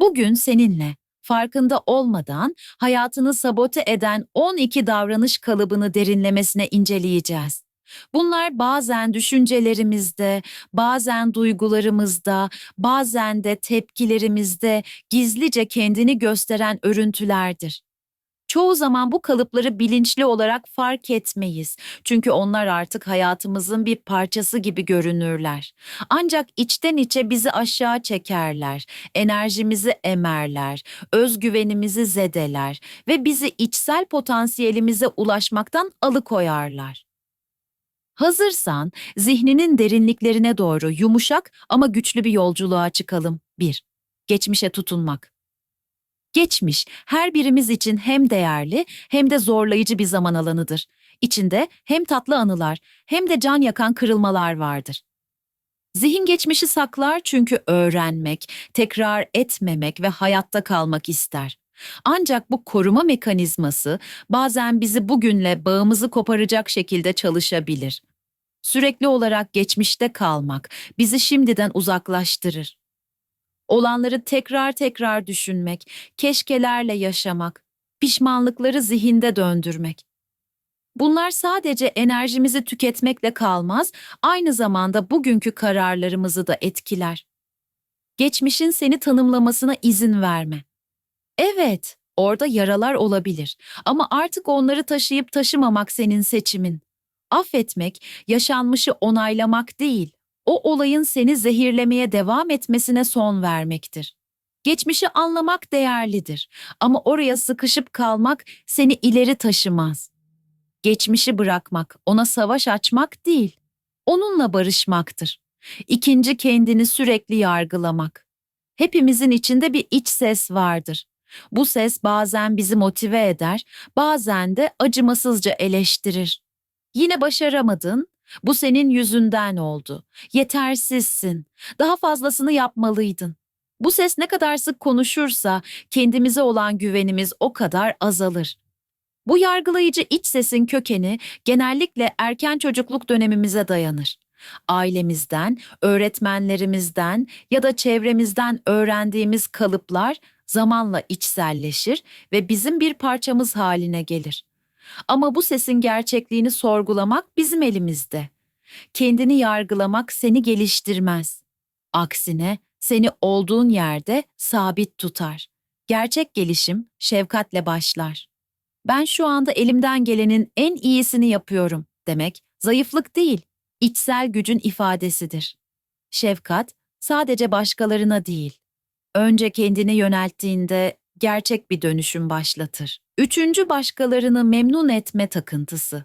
Bugün seninle farkında olmadan hayatını sabote eden 12 davranış kalıbını derinlemesine inceleyeceğiz. Bunlar bazen düşüncelerimizde, bazen duygularımızda, bazen de tepkilerimizde gizlice kendini gösteren örüntülerdir. Çoğu zaman bu kalıpları bilinçli olarak fark etmeyiz. Çünkü onlar artık hayatımızın bir parçası gibi görünürler. Ancak içten içe bizi aşağı çekerler, enerjimizi emerler, özgüvenimizi zedeler ve bizi içsel potansiyelimize ulaşmaktan alıkoyarlar. Hazırsan zihninin derinliklerine doğru yumuşak ama güçlü bir yolculuğa çıkalım. 1. Geçmişe tutunmak. Geçmiş her birimiz için hem değerli hem de zorlayıcı bir zaman alanıdır. İçinde hem tatlı anılar hem de can yakan kırılmalar vardır. Zihin geçmişi saklar çünkü öğrenmek, tekrar etmemek ve hayatta kalmak ister. Ancak bu koruma mekanizması bazen bizi bugünle bağımızı koparacak şekilde çalışabilir. Sürekli olarak geçmişte kalmak bizi şimdiden uzaklaştırır. Olanları tekrar tekrar düşünmek, keşkelerle yaşamak, pişmanlıkları zihinde döndürmek. Bunlar sadece enerjimizi tüketmekle kalmaz, aynı zamanda bugünkü kararlarımızı da etkiler. Geçmişin seni tanımlamasına izin verme. Evet, orada yaralar olabilir ama artık onları taşıyıp taşımamak senin seçimin. Affetmek, yaşanmışı onaylamak değil, o olayın seni zehirlemeye devam etmesine son vermektir. Geçmişi anlamak değerlidir ama oraya sıkışıp kalmak seni ileri taşımaz. Geçmişi bırakmak, ona savaş açmak değil, onunla barışmaktır. İkinci kendini sürekli yargılamak. Hepimizin içinde bir iç ses vardır. Bu ses bazen bizi motive eder, bazen de acımasızca eleştirir. Yine başaramadın, bu senin yüzünden oldu. Yetersizsin. Daha fazlasını yapmalıydın. Bu ses ne kadar sık konuşursa kendimize olan güvenimiz o kadar azalır. Bu yargılayıcı iç sesin kökeni genellikle erken çocukluk dönemimize dayanır. Ailemizden, öğretmenlerimizden ya da çevremizden öğrendiğimiz kalıplar zamanla içselleşir ve bizim bir parçamız haline gelir. Ama bu sesin gerçekliğini sorgulamak bizim elimizde. Kendini yargılamak seni geliştirmez. Aksine seni olduğun yerde sabit tutar. Gerçek gelişim şefkatle başlar. Ben şu anda elimden gelenin en iyisini yapıyorum demek zayıflık değil, içsel gücün ifadesidir. Şefkat sadece başkalarına değil, önce kendine yönelttiğinde gerçek bir dönüşüm başlatır. Üçüncü başkalarını memnun etme takıntısı.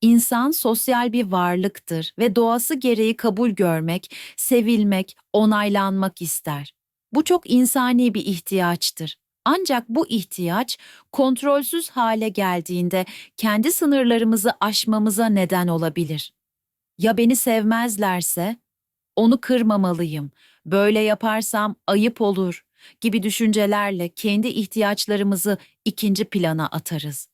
İnsan sosyal bir varlıktır ve doğası gereği kabul görmek, sevilmek, onaylanmak ister. Bu çok insani bir ihtiyaçtır. Ancak bu ihtiyaç kontrolsüz hale geldiğinde kendi sınırlarımızı aşmamıza neden olabilir. Ya beni sevmezlerse? Onu kırmamalıyım. Böyle yaparsam ayıp olur gibi düşüncelerle kendi ihtiyaçlarımızı ikinci plana atarız.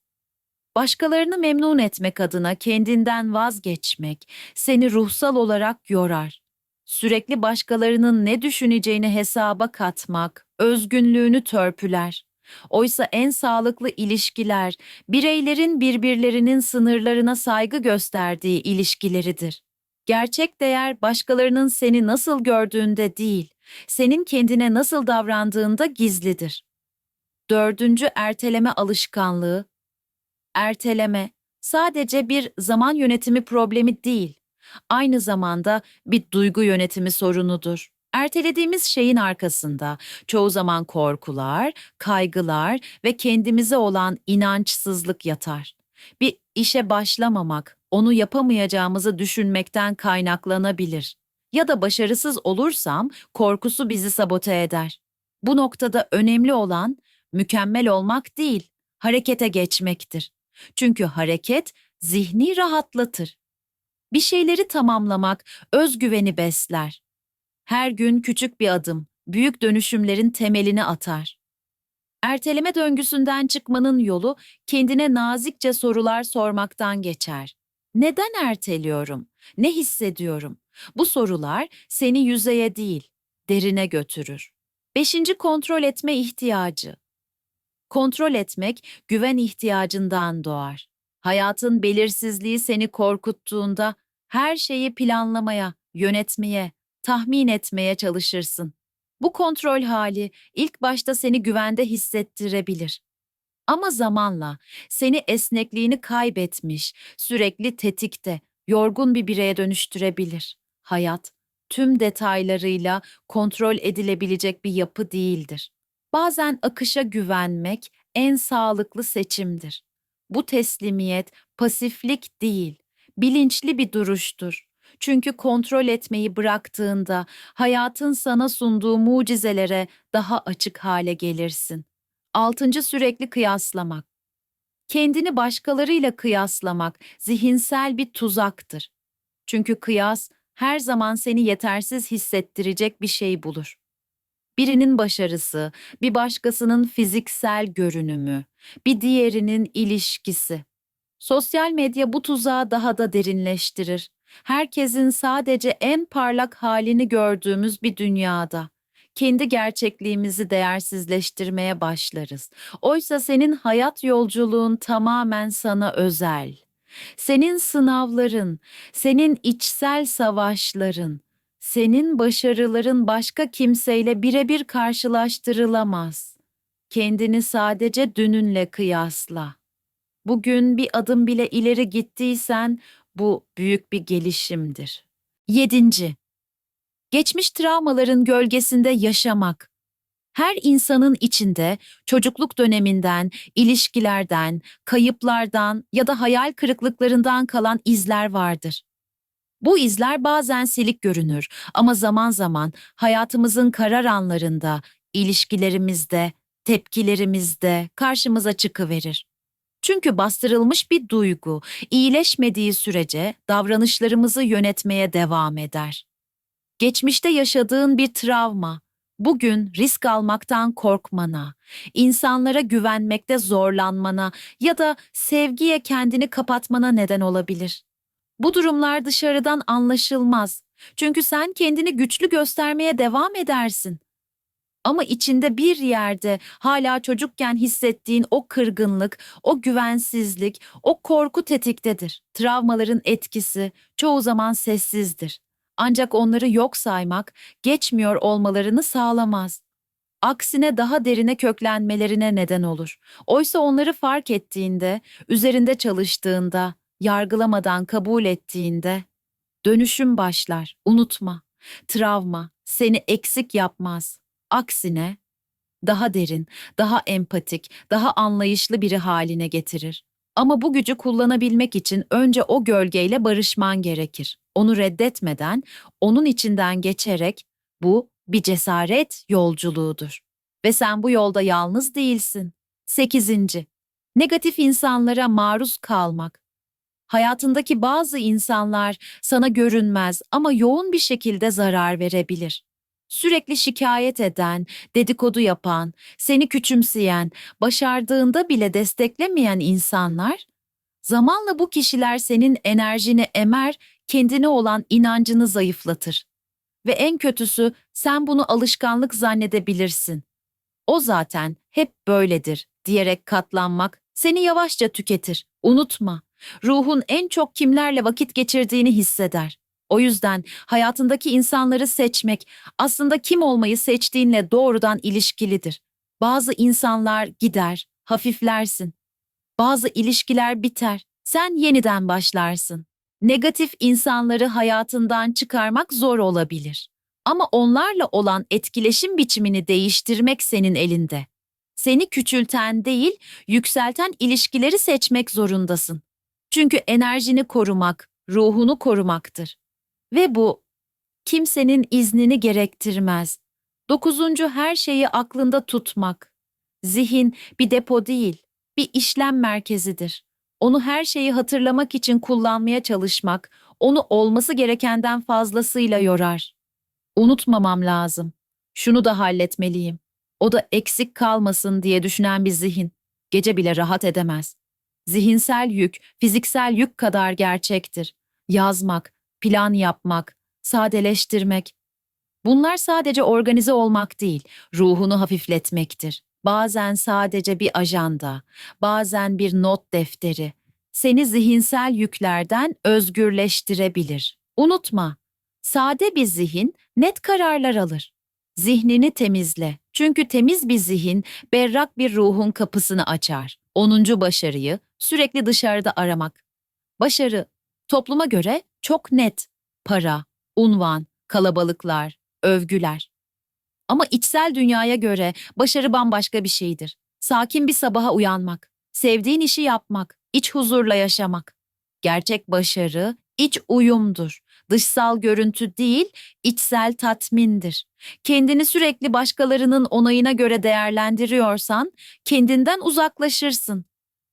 Başkalarını memnun etmek adına kendinden vazgeçmek seni ruhsal olarak yorar. Sürekli başkalarının ne düşüneceğini hesaba katmak özgünlüğünü törpüler. Oysa en sağlıklı ilişkiler bireylerin birbirlerinin sınırlarına saygı gösterdiği ilişkileridir. Gerçek değer başkalarının seni nasıl gördüğünde değil, senin kendine nasıl davrandığında gizlidir. Dördüncü erteleme alışkanlığı. Erteleme sadece bir zaman yönetimi problemi değil, aynı zamanda bir duygu yönetimi sorunudur. Ertelediğimiz şeyin arkasında çoğu zaman korkular, kaygılar ve kendimize olan inançsızlık yatar. Bir işe başlamamak, onu yapamayacağımızı düşünmekten kaynaklanabilir. Ya da başarısız olursam korkusu bizi sabote eder. Bu noktada önemli olan mükemmel olmak değil, harekete geçmektir. Çünkü hareket zihni rahatlatır. Bir şeyleri tamamlamak özgüveni besler. Her gün küçük bir adım, büyük dönüşümlerin temelini atar. Erteleme döngüsünden çıkmanın yolu kendine nazikçe sorular sormaktan geçer. Neden erteliyorum? Ne hissediyorum? Bu sorular seni yüzeye değil, derine götürür. Beşinci kontrol etme ihtiyacı. Kontrol etmek güven ihtiyacından doğar. Hayatın belirsizliği seni korkuttuğunda her şeyi planlamaya, yönetmeye, tahmin etmeye çalışırsın. Bu kontrol hali ilk başta seni güvende hissettirebilir. Ama zamanla seni esnekliğini kaybetmiş, sürekli tetikte, yorgun bir bireye dönüştürebilir. Hayat tüm detaylarıyla kontrol edilebilecek bir yapı değildir. Bazen akışa güvenmek en sağlıklı seçimdir. Bu teslimiyet pasiflik değil, bilinçli bir duruştur. Çünkü kontrol etmeyi bıraktığında hayatın sana sunduğu mucizelere daha açık hale gelirsin. Altıncı sürekli kıyaslamak. Kendini başkalarıyla kıyaslamak zihinsel bir tuzaktır. Çünkü kıyas her zaman seni yetersiz hissettirecek bir şey bulur. Birinin başarısı, bir başkasının fiziksel görünümü, bir diğerinin ilişkisi. Sosyal medya bu tuzağı daha da derinleştirir. Herkesin sadece en parlak halini gördüğümüz bir dünyada kendi gerçekliğimizi değersizleştirmeye başlarız. Oysa senin hayat yolculuğun tamamen sana özel. Senin sınavların, senin içsel savaşların, senin başarıların başka kimseyle birebir karşılaştırılamaz. Kendini sadece dününle kıyasla. Bugün bir adım bile ileri gittiysen bu büyük bir gelişimdir. 7. Geçmiş travmaların gölgesinde yaşamak. Her insanın içinde çocukluk döneminden, ilişkilerden, kayıplardan ya da hayal kırıklıklarından kalan izler vardır. Bu izler bazen silik görünür ama zaman zaman hayatımızın karar anlarında, ilişkilerimizde, tepkilerimizde karşımıza çıkıverir. Çünkü bastırılmış bir duygu, iyileşmediği sürece davranışlarımızı yönetmeye devam eder. Geçmişte yaşadığın bir travma, bugün risk almaktan korkmana, insanlara güvenmekte zorlanmana ya da sevgiye kendini kapatmana neden olabilir. Bu durumlar dışarıdan anlaşılmaz. Çünkü sen kendini güçlü göstermeye devam edersin. Ama içinde bir yerde hala çocukken hissettiğin o kırgınlık, o güvensizlik, o korku tetiktedir. Travmaların etkisi çoğu zaman sessizdir. Ancak onları yok saymak, geçmiyor olmalarını sağlamaz. Aksine daha derine köklenmelerine neden olur. Oysa onları fark ettiğinde, üzerinde çalıştığında, yargılamadan kabul ettiğinde dönüşüm başlar. Unutma. Travma seni eksik yapmaz. Aksine daha derin, daha empatik, daha anlayışlı biri haline getirir. Ama bu gücü kullanabilmek için önce o gölgeyle barışman gerekir. Onu reddetmeden, onun içinden geçerek bu bir cesaret yolculuğudur. Ve sen bu yolda yalnız değilsin. 8. Negatif insanlara maruz kalmak. Hayatındaki bazı insanlar sana görünmez ama yoğun bir şekilde zarar verebilir. Sürekli şikayet eden, dedikodu yapan, seni küçümseyen, başardığında bile desteklemeyen insanlar, zamanla bu kişiler senin enerjini emer, kendine olan inancını zayıflatır. Ve en kötüsü sen bunu alışkanlık zannedebilirsin. O zaten hep böyledir diyerek katlanmak seni yavaşça tüketir. Unutma, ruhun en çok kimlerle vakit geçirdiğini hisseder. O yüzden hayatındaki insanları seçmek aslında kim olmayı seçtiğinle doğrudan ilişkilidir. Bazı insanlar gider, hafiflersin. Bazı ilişkiler biter, sen yeniden başlarsın. Negatif insanları hayatından çıkarmak zor olabilir. Ama onlarla olan etkileşim biçimini değiştirmek senin elinde. Seni küçülten değil, yükselten ilişkileri seçmek zorundasın. Çünkü enerjini korumak, ruhunu korumaktır. Ve bu kimsenin iznini gerektirmez. Dokuzuncu her şeyi aklında tutmak. Zihin bir depo değil, bir işlem merkezidir. Onu her şeyi hatırlamak için kullanmaya çalışmak, onu olması gerekenden fazlasıyla yorar. Unutmamam lazım. Şunu da halletmeliyim. O da eksik kalmasın diye düşünen bir zihin. Gece bile rahat edemez. Zihinsel yük, fiziksel yük kadar gerçektir. Yazmak, plan yapmak, sadeleştirmek. Bunlar sadece organize olmak değil, ruhunu hafifletmektir. Bazen sadece bir ajanda, bazen bir not defteri seni zihinsel yüklerden özgürleştirebilir. Unutma, sade bir zihin net kararlar alır. Zihnini temizle. Çünkü temiz bir zihin berrak bir ruhun kapısını açar. 10. başarıyı sürekli dışarıda aramak. Başarı topluma göre çok net. Para, unvan, kalabalıklar, övgüler. Ama içsel dünyaya göre başarı bambaşka bir şeydir. Sakin bir sabaha uyanmak, sevdiğin işi yapmak, iç huzurla yaşamak. Gerçek başarı iç uyumdur. Dışsal görüntü değil, içsel tatmindir. Kendini sürekli başkalarının onayına göre değerlendiriyorsan kendinden uzaklaşırsın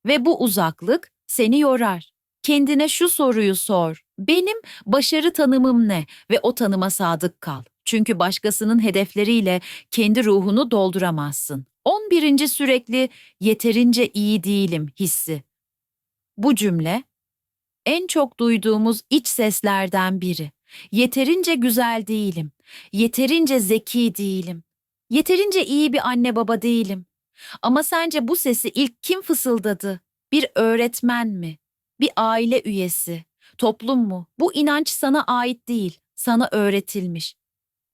ve bu uzaklık seni yorar. Kendine şu soruyu sor. Benim başarı tanımım ne ve o tanıma sadık kal. Çünkü başkasının hedefleriyle kendi ruhunu dolduramazsın. 11. sürekli yeterince iyi değilim hissi. Bu cümle en çok duyduğumuz iç seslerden biri. Yeterince güzel değilim. Yeterince zeki değilim. Yeterince iyi bir anne baba değilim. Ama sence bu sesi ilk kim fısıldadı? Bir öğretmen mi? Bir aile üyesi? Toplum mu? Bu inanç sana ait değil, sana öğretilmiş.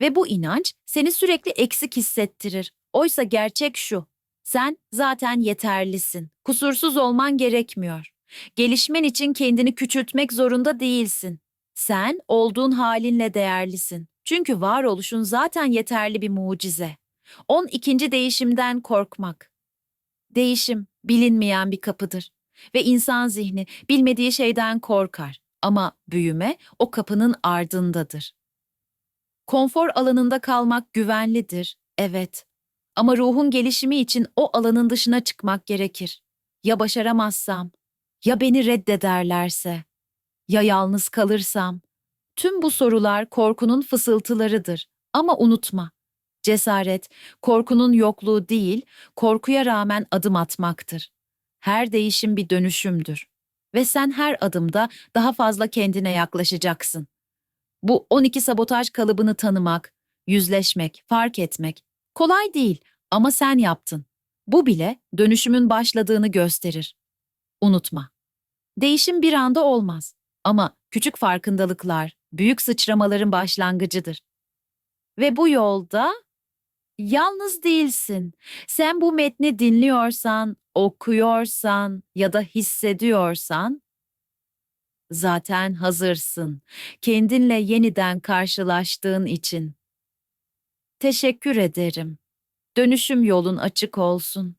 Ve bu inanç seni sürekli eksik hissettirir. Oysa gerçek şu. Sen zaten yeterlisin. Kusursuz olman gerekmiyor. Gelişmen için kendini küçültmek zorunda değilsin. Sen olduğun halinle değerlisin. Çünkü varoluşun zaten yeterli bir mucize. 12. değişimden korkmak. Değişim bilinmeyen bir kapıdır ve insan zihni bilmediği şeyden korkar ama büyüme o kapının ardındadır. Konfor alanında kalmak güvenlidir, evet. Ama ruhun gelişimi için o alanın dışına çıkmak gerekir. Ya başaramazsam, ya beni reddederlerse, ya yalnız kalırsam. Tüm bu sorular korkunun fısıltılarıdır. Ama unutma, cesaret korkunun yokluğu değil, korkuya rağmen adım atmaktır. Her değişim bir dönüşümdür ve sen her adımda daha fazla kendine yaklaşacaksın. Bu 12 sabotaj kalıbını tanımak, yüzleşmek, fark etmek kolay değil ama sen yaptın. Bu bile dönüşümün başladığını gösterir. Unutma. Değişim bir anda olmaz ama küçük farkındalıklar büyük sıçramaların başlangıcıdır. Ve bu yolda yalnız değilsin. Sen bu metni dinliyorsan, okuyorsan ya da hissediyorsan zaten hazırsın. Kendinle yeniden karşılaştığın için. Teşekkür ederim. Dönüşüm yolun açık olsun.